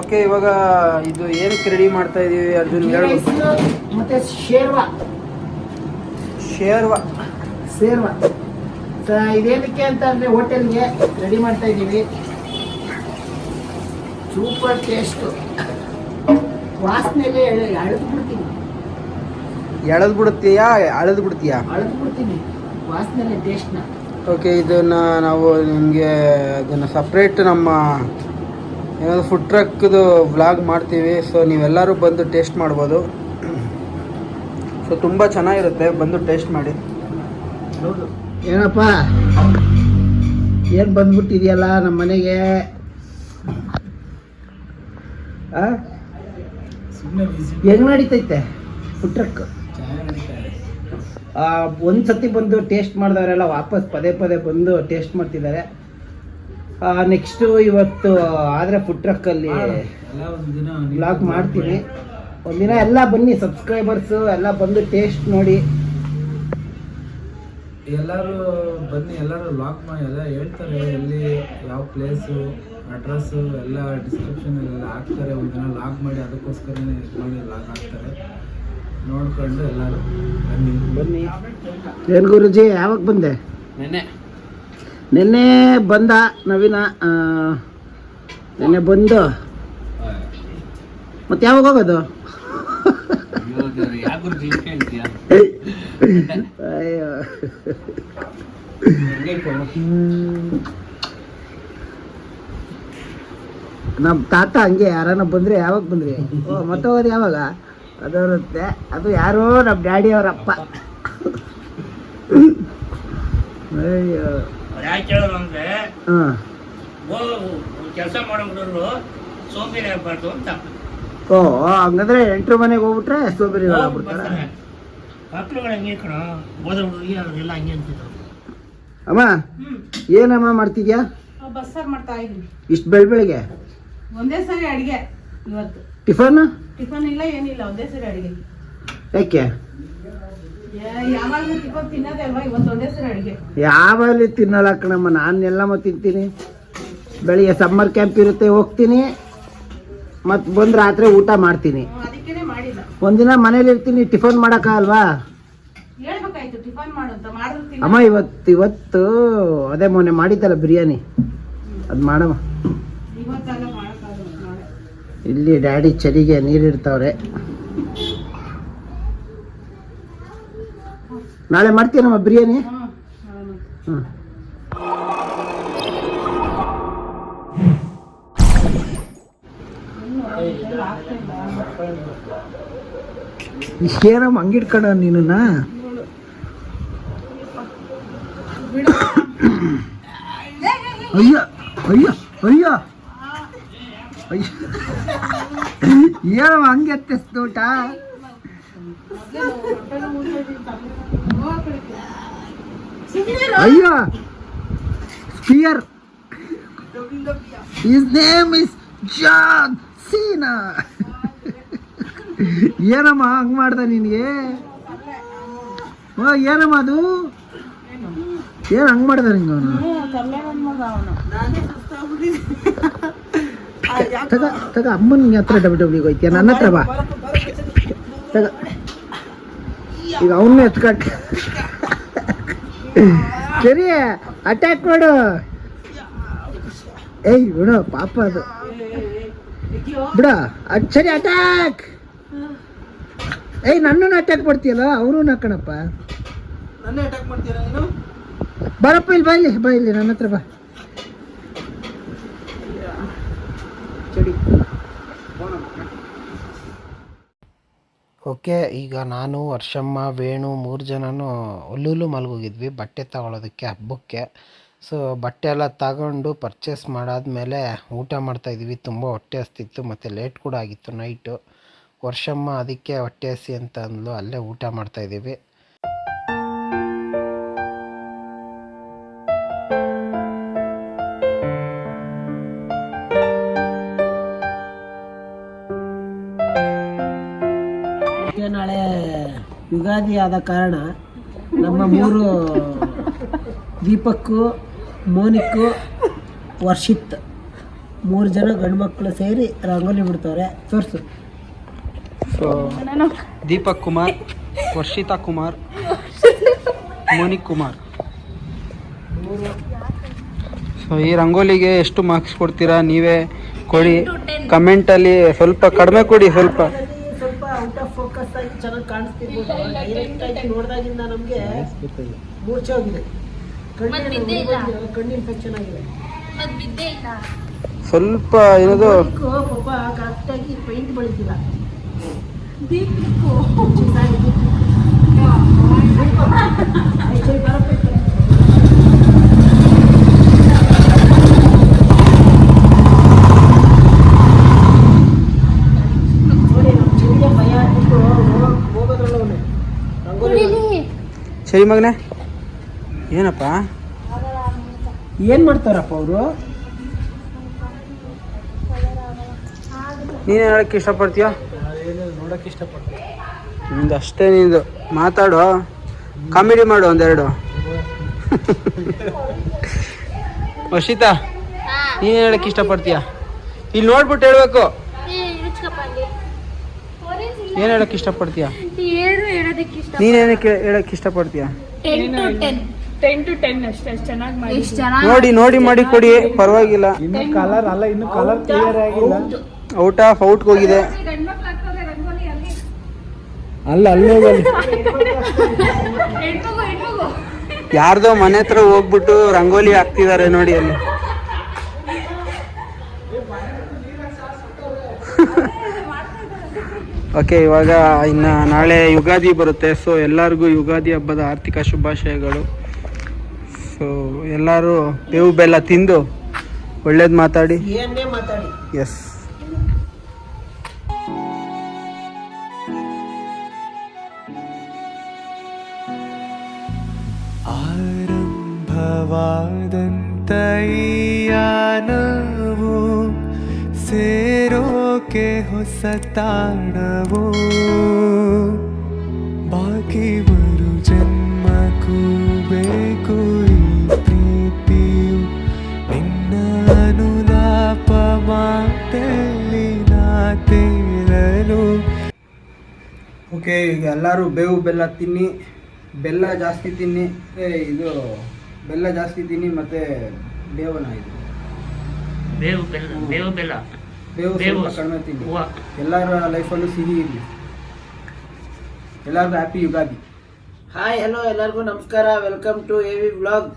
Okay ಇವಾಗ ಇದು ಏನಕ್ಕೆ ರೆಡಿ ಮಾಡ್ತಾ ಇದೀವಿ ಅರ್ಜುನ್ ಹೇಳು ಮತ್ತೆ ಶೇರ್ವಾ. ಶೇರ್ವಾ. ಶೇರ್ವಾ. ಇದೇನಕ್ಕೆ ಅಂತ ಅಂದರೆ ಹೋಟೆಲ್ಗೆ ರೆಡಿ ಮಾಡ್ತಾ ಇದ್ದೀವಿ ಸೂಪರ್ ಟೇಸ್ಟು ವಾಸನೆಗೆ ಅಳೆದು ಬಿಡ್ತೀನಿ ಎಳೆದು ಬಿಡುತ್ತೀಯಾ ಅಳೆದು ಬಿಡ್ತೀಯಾ ಅಳೆದು ಬಿಡ್ತೀನಿ ವಾಸನೆ ಟೇಸ್ಟ್ನ ಓಕೆ ಇದನ್ನು ನಾವು ನಿಮಗೆ ಅದನ್ನು ಸಪ್ರೇಟ್ ನಮ್ಮ ಏನಾದ್ರು ಫುಡ್ ಟ್ರಕ್ದು ವ್ಲಾಗ್ ಮಾಡ್ತೀವಿ. ಸೊ ನೀವೆಲ್ಲರೂ ಬಂದು ಟೇಸ್ಟ್ ಮಾಡ್ಬೋದು. ಸೊ ತುಂಬ ಚೆನ್ನಾಗಿರುತ್ತೆ. ಬಂದು ಟೇಸ್ಟ್ ಮಾಡಿ. ಏನಪ್ಪ? ಏನು ಬಂದ್ಬಿಟ್ಟಿದೆಯಲ್ಲ ನಮ್ಮ ಮನೆಗೆ? ಹೆಂಗ್ ನಡೀತೈತೆ ಫುಡ್ ಟ್ರಕ್ ಒಂದು ಸತಿ ಬಂದು ಟೇಸ್ಟ್ ಮಾಡಿದವರೆಲ್ಲ ವಾಪಸ್ ಪದೇ ಪದೇ ಬಂದು ಟೇಸ್ಟ್ ಮಾಡ್ತಿದ್ದಾರೆ. ನೆಕ್ಸ್ಟು ಇವತ್ತು ಆದರೆ ಫುಡ್ ಟ್ರಕ್ಕಲ್ಲಿ ಬ್ಲಾಗ್ ಮಾಡ್ತೀನಿ. ಒಂದಿನ ಎಲ್ಲ ಬನ್ನಿ ಸಬ್ಸ್ಕ್ರೈಬರ್ಸು ಎಲ್ಲ ಬಂದು ಟೇಸ್ಟ್ ನೋಡಿ. ಎಲ್ಲರೂ ಬನ್ನಿ ಎಲ್ಲರೂ ಲಾಕ್ ಮಾಡಿ ಎಲ್ಲ ಹೇಳ್ತಾರೆ ಎಲ್ಲಿ ಯಾವ ಪ್ಲೇಸು ಅಡ್ರೆಸ್ಸು ಎಲ್ಲ ಡಿಸ್ಕ್ರಿಪ್ಷನ್ ಎಲ್ಲ ಹಾಕ್ತಾರೆ. ಒಂದಿನ ಲಾಕ್ ಮಾಡಿ ಅದಕ್ಕೋಸ್ಕರನೇ ಇದು ಮಾಡಿ ಲಾಕ್ ಹಾಕ್ತಾರೆ. ನೋಡ್ಕೊಂಡು ಎಲ್ಲರೂ ಬನ್ನಿ. ಬನ್ನಿ. ಏನು ಗುರುಜಿ ಯಾವಾಗ ಬಂದೆ? ನೆನೆ ನಿನ್ನೆ ಬಂದ ನವೀನ ನಿನ್ನೆ ಬಂದು. ಮತ್ತೆ ಯಾವಾಗ ಹೋಗೋದು? ಅಯ್ಯೋ. ನಮ್ಮ ತಾತ ಹಂಗೆ ಯಾರನ್ನ ಬಂದ್ರೆ ಯಾವಾಗ ಬಂದ್ರಿ? ಮತ್ತೆ ಹೋಗೋದು ಯಾವಾಗ? ಅದು ಬರುತ್ತೆ ಅದು ಯಾರೋ ನಮ್ಮ ಡ್ಯಾಡಿ ಅವರಪ್ಪ ಅಯ್ಯೋ. ಯಾಕೆ ಹೇಳೋದು ಅಂದ್ರೆ ಕೆಲಸ ಮಾಡೋ ಹುಡುಗರು ಸೋಂಬೇರಿ ಆಗ್ಬಾರ್ದು ಅಂತ. ಓ ಹಂಗಂದ್ರೆ ಎಂಟ್ರ ಮನೆಗೆ ಹೋಗ್ಬಿಟ್ರೆ ಸೋಬರಿ ಬಿಡ್ತಾರ ಮಕ್ಳುಗಳು ಹಂಗೆ ಕಣ ಓದೋ ಹುಡುಗಿ ಅವ್ರಿಗೆಲ್ಲ ಹಂಗೆ ಅಂತಿದ್ರು. ಅಮ್ಮ ಏನಮ್ಮ ಮಾಡ್ತಿದ್ಯಾ? ಬಸ್ಸಾರು ಮಾಡ್ತಾ ಇದ್ದೀನಿ ಇಷ್ಟು ಬೆಳ ಬೆಳಿಗ್ಗೆ? ಒಂದೇ ಸರಿ ಅಡಿಗೆ ಇವತ್ತು. ಟಿಫನ್? ಟಿಫನ್ ಇಲ್ಲ ಏನಿಲ್ಲ ಒಂದೇ ಸರಿ ಅಡಿಗೆ. ಯಾಕೆ ಯಾವಾಗಲೂ ಟಿಫನ್ ತಿನ್ನೋದೇ ಅಲ್ವಾ ಇವತ್ತು ಒಂದೇ ಸರಿ ಅಡಿಗೆ ಯಾವಲ್ಲಿ ತಿನ್ನಲ್ಲ ಕಣಮ್ಮ ನಾನು ಎಲ್ಲಮ್ಮ ತಿಂತೀನಿ. ಬೆಳಿಗ್ಗೆ ಸಮ್ಮರ್ ಕ್ಯಾಂಪ್ ಇರುತ್ತೆ ಹೋಗ್ತೀನಿ. ಮತ್ತು ಬಂದು ರಾತ್ರಿ ಊಟ ಮಾಡ್ತೀನಿ. ಒಂದಿನ ಮನೇಲಿ ಇರ್ತೀನಿ ಟಿಫನ್ ಮಾಡೋಕ್ಕಲ್ವಾ ಟಿಫನ್ ಮಾಡು ಅಂತ. ಮಾಡಿದ್ರು ಅಮ್ಮ ಇವತ್ತು ಇವತ್ತು ಅದೇ ಮೊನ್ನೆ ಮಾಡಿದ್ದಲ್ಲ ಬಿರಿಯಾನಿ. ಅದು ಮಾಡಮ್ಮ ಇಲ್ಲಿ ಡ್ಯಾಡಿ ಚಳಿಗೆ ನೀರಿಡ್ತಾವ್ರೆ. ನಾಳೆ ಮಾಡ್ತೀನಮ್ಮ ಬಿರಿಯಾನಿ? ಹ್ಞೂ. ಏನಮ್ಮ ಹಂಗಿಟ್ಕೊಂಡ ನೀನನ್ನ? ಅಯ್ಯ ಅಯ್ಯ ಅಯ್ಯ. ಅಯ್ಯ. ಏನಮ್ಮ ಹಂಗೆ ಎತ್ತಿಸ್ತು ಊಟ? ಅಯ್ಯ, spear. Is name is John Cena ಏನಮ್ಮ ಹಂಗ್ ಮಾಡ್ದ ನಿನಗೆ? ಏನಮ್ಮ ಅದು? ಏನು ಹಂಗ್ ಮಾಡ್ದ ನಿಂಗೆ ಅವನು? ತಗ ತಗ ಅಮ್ಮನ ಹತ್ರ ಡಬ್ಲ್ಯೂ ಡಬ್ಲ್ಯೂಗೆ ಹೋಯ್ತೀಯ? ನನ್ನ ಹತ್ರ ಬಾ. ತಗ. ಈಗ ಅವನ್ನ ಎತ್ಕಟ್ ಸರಿ ಅಟ್ಯಾಕ್ ಮಾಡು. ಏಯ್, ಬಿಡು, ಪಾಪ ಅದು. ಬಿಡ, ಅದು ಸರಿ ಅಟ್ಯಾಕ್ ಏಯ್, ನನ್ನನ್ನು ಅಟ್ಯಾಕ್ ಮಾಡ್ತೀಯಲ್ಲ ಅವರು ಕಣಪ್ಪ. ಬರಪ್ಪ, ಇಲ್ಲಿ ಬಾ ಇಲ್ಲಿ ಬಾ, ಇಲ್ಲಿ, ನನ್ನ ಹತ್ರ ಬಾ. ಓಕೆ, ಈಗ ನಾನು, ವರ್ಷಮ್ಮ, ವೇಣು ಮೂರು ಜನನು ಹುಲ್ಲುಲ್ಲು ಮಲಗೋಗಿದ್ವಿ, ಬಟ್ಟೆ ತಗೊಳ್ಳೋದಕ್ಕೆ ಹಬ್ಬಕ್ಕೆ. ಸೊ ಬಟ್ಟೆ ಎಲ್ಲ ತಗೊಂಡು ಪರ್ಚೇಸ್ ಮಾಡಾದಮೇಲೆ ಊಟ ಮಾಡ್ತಾಯಿದ್ವಿ ತುಂಬ ಹೊಟ್ಟೆ ಹಸ್ತಿತ್ತು, ಮತ್ತು ಲೇಟ್ ಕೂಡ ಆಗಿತ್ತು ನೈಟು ವರ್ಷಮ್ಮ ಅದಕ್ಕೆ ಹೊಟ್ಟೆ ಹಸಿ ಅಂತ ಅಂದ್ಲು, ಅಲ್ಲೇ ಊಟ ಮಾಡ್ತಾಯಿದ್ದೀವಿ ಯುಗಾದಿ ಆದ ಕಾರಣ ನಮ್ಮ ಮೂರು ದೀಪಕ್ಕು, ಮೋನಿಕ್ಕು, ವರ್ಷಿತ್ ಮೂರು ಜನ ಗಂಡು ಮಕ್ಕಳು ಸೇರಿ ರಂಗೋಲಿ ಬಿಡ್ತಾರೆ ತೋರಿಸು. ಸೊ ದೀಪಕ್ ಕುಮಾರ್, ವರ್ಷಿತಾ ಕುಮಾರ್, ಮೋನಿಕ್ ಕುಮಾರ್. ಸೊ ಈ ರಂಗೋಲಿಗೆ ಎಷ್ಟು ಮಾರ್ಕ್ಸ್ ಕೊಡ್ತೀರಾ? ನೀವೇ ಕೊಡಿ. ಕಮೆಂಟಲ್ಲಿ ಸ್ವಲ್ಪ ಕಡಿಮೆ ಕೊಡಿ, ಸ್ವಲ್ಪ ಸ್ವಲ್ಪ ಔಟ್ ಆಫ್ ಫೋಕಸ್ ಆಗಿ ಚೆನ್ನಾಗಿ ಕಾಣಿಸ್ತಿರ್ಬೋದು. ಡೈರೆಕ್ಟ್ ಆಗಿ ನೋಡಿದಾಗಿಂದ ನಮಗೆ ಮೂರ್ಛೆ ಹೋಗಿದೆ ಕಣ್ಣು ಕಣ್ಣು ಇನ್ಫೆಕ್ಷನ್ ಆಗಿದೆ. ಸ್ವಲ್ಪ ಏನದು ಪಾಪ ಕರೆಕ್ಟ್ ಕರೆಕ್ಟಾಗಿ ಪೈಂಟ್ ಬಳಸಿಲ್ಲ ನೋಡಿ ನಮ್ಮ ಚೆಡಿಗೆ ಭಯ ಆಗ್ಬಿಟ್ಟು ಹೋಗೋದ್ರಲ್ಲ ಅವನು ರಂಗೋಲಿ ಸರಿ ಮಗನೇ. ಏನಪ್ಪ? ಏನ್ ಮಾಡ್ತಾರಪ್ಪ ಅವರು? ನೀನು ಹೇಳಕ್ಕೆ ಇಷ್ಟಪಡ್ತೀಯ? ನೋಡಕ್ ಇಷ್ಟಪಡ್ತೀನಿ ನಿಂದು ಅಷ್ಟೇ ನಿಂದು. ಮಾತಾಡು. ಕಾಮಿಡಿ ಮಾಡು ಒಂದೆರಡು. ವರ್ಷಿತಾ ನೀನು ಹೇಳಕ್ಕೆ ಇಷ್ಟಪಡ್ತೀಯ? ಇಲ್ಲಿ ನೋಡ್ಬಿಟ್ಟು ಹೇಳ್ಬೇಕು. ಏನು ಹೇಳಕ್ಕೆ ಇಷ್ಟಪಡ್ತೀಯ? ನೀನೇನಕ್ಕೆ ಹೇಳಕ್ಕೆ ಇಷ್ಟಪಡ್ತೀಯ? Ten to ten ten to ten ಅಷ್ಟೇ ಚೆನ್ನಾಗಿ ಮಾಡಿ. ಎಷ್ಟು ಚೆನ್ನಾಗಿ ನೋಡಿ ನೋಡಿ ಮಾಡಿ ಕೊಡಿ ಪರವಾಗಿಲ್ಲ. ಇನ್ನು ಕಲರ್ ಅಲ್ಲ ಇನ್ನು ಕಲರ್ ಕ್ಲಿಯರ್ ಆಗಿಲ್ಲ. ಔಟ್ ಆಫ್ ಔಟ್ ಹೋಗಿದೆ. ಅಲ್ಲ ಅಲ್ಲಿ ಅಲ್ಲ ಅಲ್ಲೇ ಹೋಗಲಿ. ಹೆಣ್ಮಗು ಹೆಣ್ಮಗು. ಯಾರ್ದೋ ಮನೆ ಹತ್ರ ಹೋಗ್ಬಿಟ್ಟು ರಂಗೋಲಿ ಹಾಕ್ತಿದ್ದಾರೆ ನೋಡಿ ಅಲ್ಲಿ. ಓಕೆ ಇವಾಗ ಇನ್ನು ನಾಳೆ ಯುಗಾದಿ ಬರುತ್ತೆ. ಸೊ ಎಲ್ಲರಿಗೂ ಯುಗಾದಿ ಹಬ್ಬದ ಆರ್ಥಿಕ ಶುಭಾಶಯಗಳು. ಸೊ ಎಲ್ಲರೂ ಬೇವು ಬೆಲ್ಲ ತಿಂದು ಒಳ್ಳೇದು ಮಾತಾಡಿ. ಏನೇ ಮಾತಾಡಿ. ಎಸ್ ಆರಂಭವಾದಂತ ಈ ಸೇರೋಕೆ ಹೊಸ ತಾಣವು? ಬಾಕಿ ಬರು ಜನ್ಮಕ್ಕೂ ಬೇಕು ಪ್ರೀತಿಯು. ನಿನ್ನ ಅನುಲಾಪ ಮಾತಲ್ಲಿ ನಾ ತೇಲಲು ಓಕೆ ಈಗ ಎಲ್ಲರೂ ಬೇವು ಬೆಲ್ಲ ತಿನ್ನಿ. ಬೆಲ್ಲ ಜಾಸ್ತಿ ತಿನ್ನಿ. ಏ, ಇದು ಬೆಲ್ಲ ಜಾಸ್ತಿ ತಿನ್ನಿ ಮತ್ತೆ ಬೇವನ ಇದು. ಬೇವು ಬೆಲ್ಲ ಬೇವು ಬೆಲ್ಲ. ಬೇವು ಸ್ವಲ್ಪ ಕಡಿಮೆ ತಿನ್ನಿ. ಎಲ್ಲರ ಲೈಫಲ್ಲೂ ಸಿಹಿ ಇರಲಿ. ಎಲ್ಲರಿಗೂ ಹ್ಯಾಪಿ ಯುಗಾದಿ. ಹಾಯ್ ಹಲೋ ಎಲ್ಲರಿಗೂ ನಮಸ್ಕಾರ. Welcome to A V blog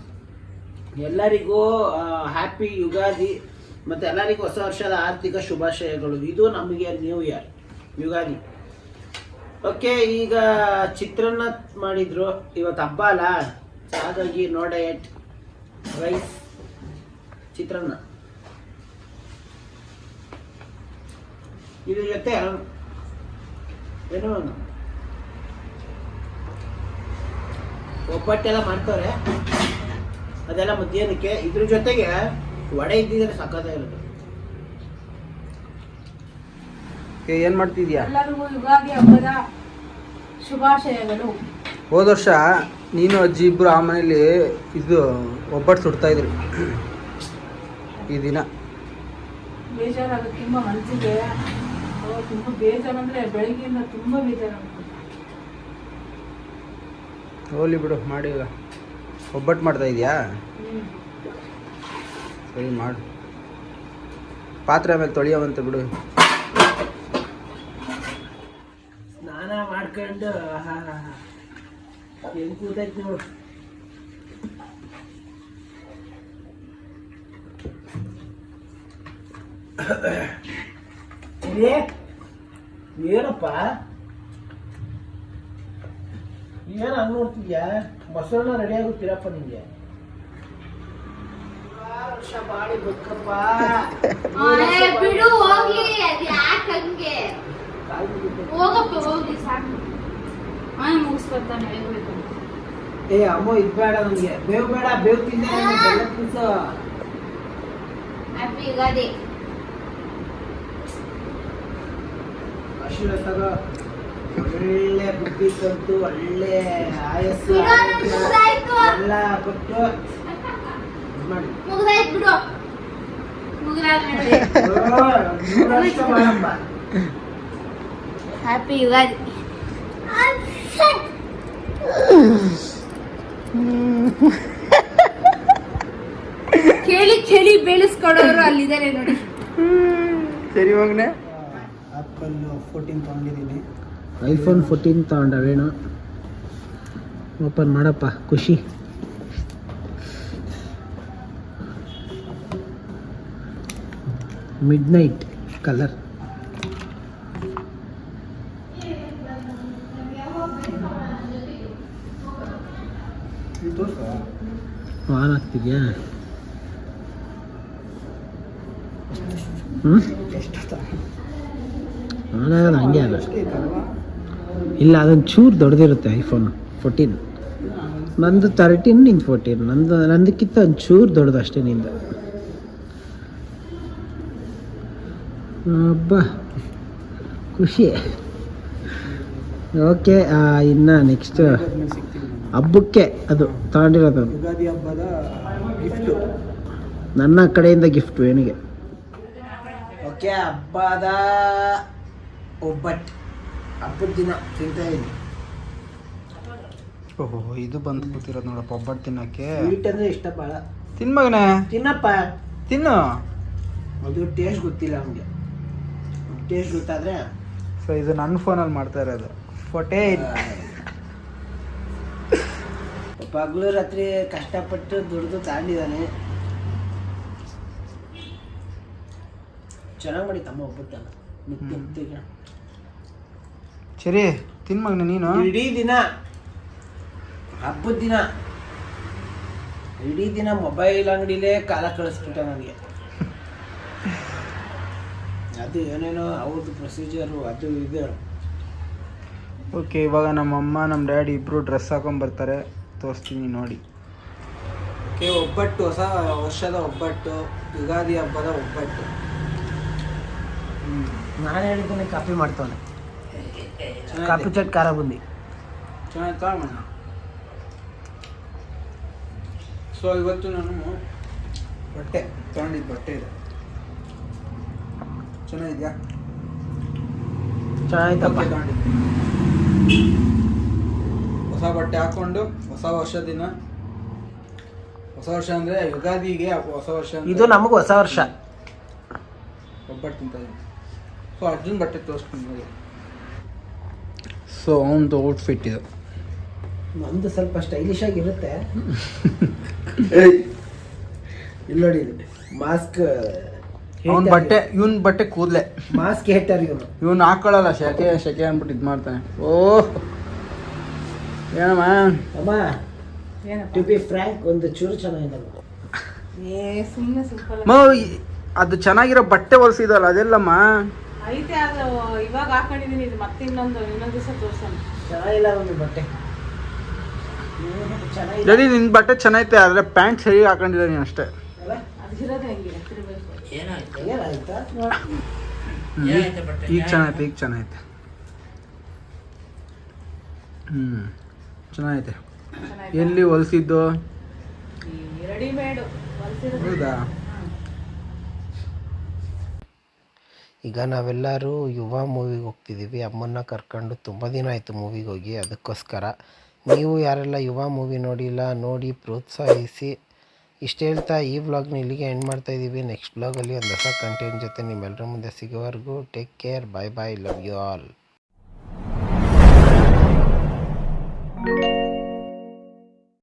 ಎಲ್ಲರಿಗೂ ಹ್ಯಾಪಿ ಯುಗಾದಿ ಮತ್ತು ಎಲ್ಲರಿಗೂ ಹೊಸ ವರ್ಷದ ಆರ್ಥಿಕ ಶುಭಾಶಯಗಳು. ಇದು ನಮಗೆ ನ್ಯೂ ಇಯರ್ ಯುಗಾದಿ. ಓಕೆ ಈಗ ಚಿತ್ರಾನ್ನ ಮಾಡಿದ್ರು. ಇವತ್ತು ಹಬ್ಬ ಅಲ್ಲ. ಹಾಗಾಗಿ ನೋ ಡಯಟ್ ರೈಸ್ ಚಿತ್ರಾನ್ನ. ಇದ್ರ ಜೊತೆ ಏನು ಒಬ್ಬಟ್ಟೆಲ್ಲ ಮಾಡ್ತಾರೆ ಅದೆಲ್ಲ ಮಧ್ಯಾಹ್ನಕ್ಕೆ ಇದ್ರ ಜೊತೆಗೆ ವಡೆ ಇದ್ದಿದ್ರೆ ಸಖತ್ತಾಗಿರುತ್ತೆ ಏ, ಏನ್ ಮಾಡ್ತಿದ್ಯಾ? ಎಲ್ಲರಿಗೂ ಯುಗಾದಿ ಹಬ್ಬದ ಶುಭಾಶಯಗಳು. ಹೋದ ವರ್ಷ ನೀನು ಅಜ್ಜಿ ಇಬ್ರು ಆ ಮನೇಲಿ ಇದು ಒಬ್ಬಟ್ಟು ಸುಡ್ತಾ ಇದ್ರು. ಈ ದಿನ. ಬೇಜಾರಾಗುತ್ತೆ ತುಂಬ ಮನಸ್ಸಿಗೆ ತುಂಬ ಬೇಜಾರಂದ್ರೆ ಬೆಳಗ್ಗೆಯಿಂದ ತುಂಬ ಬೇಜಾರಾಗುತ್ತೆ ಹೋಗ್ಲಿ ಬಿಡು ಮಾಡಿ ಈಗ. ಒಬ್ಬಟ್ಟು ಮಾಡ್ತಾ ಇದೆಯಾ? ಸರಿ ಮಾಡು. ಪಾತ್ರೆ ಆಮೇಲೆ ತೊಳೆಯವಂತೆ ಬಿಡು. ಸ್ನಾನ ಮಾಡ್ಕೊಂಡು ಹೆಂಗ್ ಕೂತೈತಿ ನೋಡು. ಏ, ಏನಪ್ಪ? ಏನ ನೋಡ್ತಿದ್ಯಾ? ಮೊಸರನ್ನ ರೆಡಿ ಆಗುತ್ತೀರಪ್ಪ ನಿಂಗೆ. ವರ್ಷ ಬಾಳಿ ಬದುಕಪ್ಪ ಬಿಡು ಹೋಗ್ಲಿ ಅದ್ ಯಾಕ್ ಹಂಗೆ? ಕಾಲ್ ಹೋಗಪ್ಪ ಹೋಗ್ಲಿ ಸಾಕು. ಆಯ್ ಮುಗಿಸ್ಕೊತಾನೆ ಹೇಳ್ಬೇಕು. ಏ ಅಮ್ಮ ಇದ್ ಬೇಡ ನಮ್ಗೆ. ಬೇವು ಬೇಡ ಬೇವು ತಿಂದೆ ಬೆಲ್ಲ ತಿನ್ಸು. ಹ್ಯಾಪಿ ಯುಗಾದಿ. ತಗೋ ಒಳ್ಳೆ ಬುದ್ಧಿ ತಂತು ಒಳ್ಳೆ ಆಯಸ್ಸು. ಎಲ್ಲ ಕೊಟ್ಟು ಮಾಡಿ. ಹ್ಯಾಪಿ ಯುಗಾದಿ. ಕೇಳಿ ಕೇಳಿ ಬೆಳೆಸ್ಕೊಡೋರು ಅಲ್ಲಿದ್ದಾರೆ ನೋಡಿ. ಸರಿ ಮಗನೆ. ಆ್ಯಪಲ್ ಫೋರ್ಟೀನ್ ತೊಗೊಂಡಿದ್ದೀನಿ. ಐಫೋನ್ ಫೋರ್ಟೀನ್ ತೊಗೊಂಡ ವೇಣು ಓಪನ್ ಮಾಡಪ್ಪ ಖುಷಿ. ಮಿಡ್ ನೈಟ್ ಕಲರ್ ಆನ್ ಆಗ್ತಿದ್ಯಾ? ಹ್ಞೂ ಆನ್ ಆಗೋದು ಹಂಗೆ ಅಲ್ಲ. ಇಲ್ಲ ಅದೊಂದು ಚೂರು ದೊಡ್ಡದಿರುತ್ತೆ ಐಫೋನ್ ಫೋರ್ಟೀನ್ ನಂದು ತರ್ಟೀನ್ ನಿಂದು ಫೋರ್ಟೀನ್ ನಂದು ನಂದಕ್ಕಿಂತ ಒಂದು ಚೂರು ದೊಡ್ಡದು ಅಷ್ಟೇ ನಿಂದು. ಹಬ್ಬ ಖುಷಿ. ಓಕೆ ಇನ್ನು ನೆಕ್ಸ್ಟ್ ಹಬ್ಬಕ್ಕೆ ಅದು ತಗೊಂಡಿರೋದು. ನನ್ನ ಕಡೆಯಿಂದ ಗಿಫ್ಟ್ ಏನಿಗೆ? ಓಕೆ ಹಬ್ಬದ ಒಬ್ಬಟ್ಟು ಹಬ್ಬದ ದಿನ ತಿಂತಾ ಇದ್ದೀನಿ ಓಹೋ ಇದು ಬಂದು ಕೂತಿರೋದು ನೋಡಪ್ಪ ಒಬ್ಬಟ್ಟು ತಿನ್ನಕ್ಕೆ ಸ್ವೀಟ್ ಅಂದರೆ ಇಷ್ಟ ಭಾಳ. ತಿನ್ ಮಗನೇ. ತಿನ್ನಪ್ಪ. ತಿನ್ನು. ಅದು ಟೇಸ್ಟ್ ಗೊತ್ತಿಲ್ಲ ಅವನಿಗೆ ಟೇಸ್ಟ್ ಗೊತ್ತಾದ್ರೆ. ಸೊ ಇದು ನನ್ನ ಫೋನಲ್ಲಿ ಮಾಡ್ತಾ ಇರೋದು. ಫೋಟೇ ಹಗಲು ರಾತ್ರಿ ಕಷ್ಟಪಟ್ಟು ದುಡ್ದು ತಗೊಂಡಿದ್ದಾನೆ. ಚೆನ್ನಾಗಿ ಮಾಡಿ ತಮ್ಮ ಒಬ್ಬಟ್ಟಲ್ಲ ಮಿತ್ತಿಗೆ ಸರಿ ತಿನ್ ಮಗನೇ ನೀನು. ಇಡೀ ದಿನ ಹಬ್ಬದ ದಿನ ಇಡೀ ದಿನ ಮೊಬೈಲ್ ಅಂಗಡಿಲೇ ಕಾಲ ಕಳಿಸ್ಬಿಟ್ಟ ನನಗೆ. ಅದು ಏನೇನೋ ಅವ್ರದ್ದು ಪ್ರೊಸೀಜರು ಅದು ಇದು. ಓಕೆ ಇವಾಗ ನಮ್ಮ ಅಮ್ಮ ನಮ್ಮ ಡ್ಯಾಡಿ ಇಬ್ಬರು ಡ್ರೆಸ್ ಹಾಕೊಂಡ್ ಬರ್ತಾರೆ. ತೋರಿಸ್ತೀನಿ ನೋಡಿ. ಓಕೆ ಒಬ್ಬಟ್ಟು ಹೊಸ ವರ್ಷದ ಒಬ್ಬಟ್ಟು ಯುಗಾದಿ ಹಬ್ಬದ ಒಬ್ಬಟ್ಟು. ನಾನು ಹೇಳಿದ್ದೇನೆ ಕಾಪಿ ಮಾಡ್ತಾನೆ ಕಾಪಿ ಚಟ್ ಖಾರ ಬುಂದಿ. ಚೆನ್ನಾಗಿ ಸೊ ಇವತ್ತು ನಾನು ಬಟ್ಟೆ ತಗೊಂಡಿದ್ದು ಬಟ್ಟೆ ಇದೆ. ಚೆನ್ನಾಗಿದೆಯಾ? ಬಟ್ಟೆ ತಗೊಂಡಿದ್ದೆ. ಹೊಸ ಬಟ್ಟೆ ಹಾಕೊಂಡು ಹೊಸ ವರ್ಷ ದಿನ ಹೊಸ ವರ್ಷ ಅಂದ್ರೆ ಯುಗಾದಿಗೆ ಹೊಸ ವರ್ಷ ಇದು ನಮಗೆ ಹೊಸ ವರ್ಷ. ಒಬ್ಬಟ್ಟು ತಿಂತ ಸೊ ಅರ್ಜುನ್ ಬಟ್ಟೆ ತೋರಿಸ್ಕೊಂಡು ಸೊ ಅವನದು ಔಟ್ಫಿಟ್ ಇದು ನಂದು ಸ್ವಲ್ಪ ಸ್ಟೈಲಿಶ್ ಆಗಿರುತ್ತೆ. ಇಲ್ಲಿ ನೋಡಿ ಮಾಸ್ಕ್ ಅವನ ಬಟ್ಟೆ ಇವನ್ ಬಟ್ಟೆ ಕೂದಲೆ. ಮಾಸ್ಕ್ ಹೇಟರ್ ಇವನು. ಇವನು ಹಾಕೊಳ್ಳಲ್ಲ ಶೆಕೆ ಶೆಕೆ ಅಂದ್ಬಿಟ್ಟು ಇದು ಮಾಡ್ತಾನೆ. ಓಹ್! ಏನಮ್ಮ? ಅಮ್ಮ ಟು ಬಿ ಫ್ರ್ಯಾಂಕ್ ಒಂದು ಚೂರು ಚೆನ್ನಾಗಿದೆ ಏ ಸುಮ್ಮನೆ ಸಿಂಪಲ್ ಮ ಅದು ಚೆನ್ನಾಗಿರೋ ಬಟ್ಟೆ ಹೊಲ್ಸಿದಲ್ಲ ಅದೆಲ್ಲಮ್ಮ? ಐತೆ ಅದು ಇವಾಗ ಹಾಕೊಂಡಿದೀನಿ ಇದು ಮತ್ತೆ ಇನ್ನೊಂದು ಇನ್ನೊಂದು ದಿವಸ ತೋರ್ಸೋಣ. ಚೆನ್ನಾಗಿಲ್ಲ ಒಂದು ಬಟ್ಟೆ. ಚೆನ್ನಾಗಿದೆ ನಿನ್ ಬಟ್ಟೆ ಚೆನ್ನಾಗೈತೆ ಆದ್ರೆ ಪ್ಯಾಂಟ್ ಸರಿ ಹಾಕೊಂಡಿದ್ದೀನಿ ಅಷ್ಟೇ. ಅಲ್ಲ? ಅದು ಇರೋದೇ ಹೆಂಗಿದೆ ತಿರ್ಬೇಕು ಏನಾಯ್ತಾ? ಈಗ- ಈಗ ಚೆನ್ನಾಗೈತೆ ಈಗ ಚೆನ್ನಾಗೈತೆ. ಹ್ಮ್ ಚೆನ್ನಾಗೈತೆ. ಎಲ್ಲಿ ಹೊಲ್ಸಿದ್ದು? ರೆಡಿಮೇಡು ಹೊಲ್ಸಿರೋದು. ಹೌದಾ? ಈಗ ನಾವೆಲ್ಲರೂ ಯುವ ಮೂವಿಗೆ ಹೋಗ್ತಿದ್ದೀವಿ ಅಮ್ಮನ್ನ ಕರ್ಕೊಂಡು ತುಂಬ ದಿನ ಆಯಿತು ಮೂವಿಗೆ ಹೋಗಿ. ಅದಕ್ಕೋಸ್ಕರ ನೀವು ಯಾರೆಲ್ಲ ಯುವ ಮೂವಿ ನೋಡಿಲ್ಲ, ನೋಡಿ ಪ್ರೋತ್ಸಾಹಿಸಿ. ಇಷ್ಟು ಹೇಳ್ತಾ ಈ ವ್ಲಾಗ್ನ ಇಲ್ಲಿಗೆ ಎಂಡ್ ಮಾಡ್ತಾ ಇದ್ದೀವಿ ನೆಕ್ಸ್ಟ್ ವ್ಲಾಗಲ್ಲಿ ಒಂದು ಹೊಸ ಕಂಟೆಂಟ್ ಜೊತೆ ನಿಮ್ಮೆಲ್ಲರ ಮುಂದೆ ಸಿಗೋವರೆಗೂ take care bye bye love you all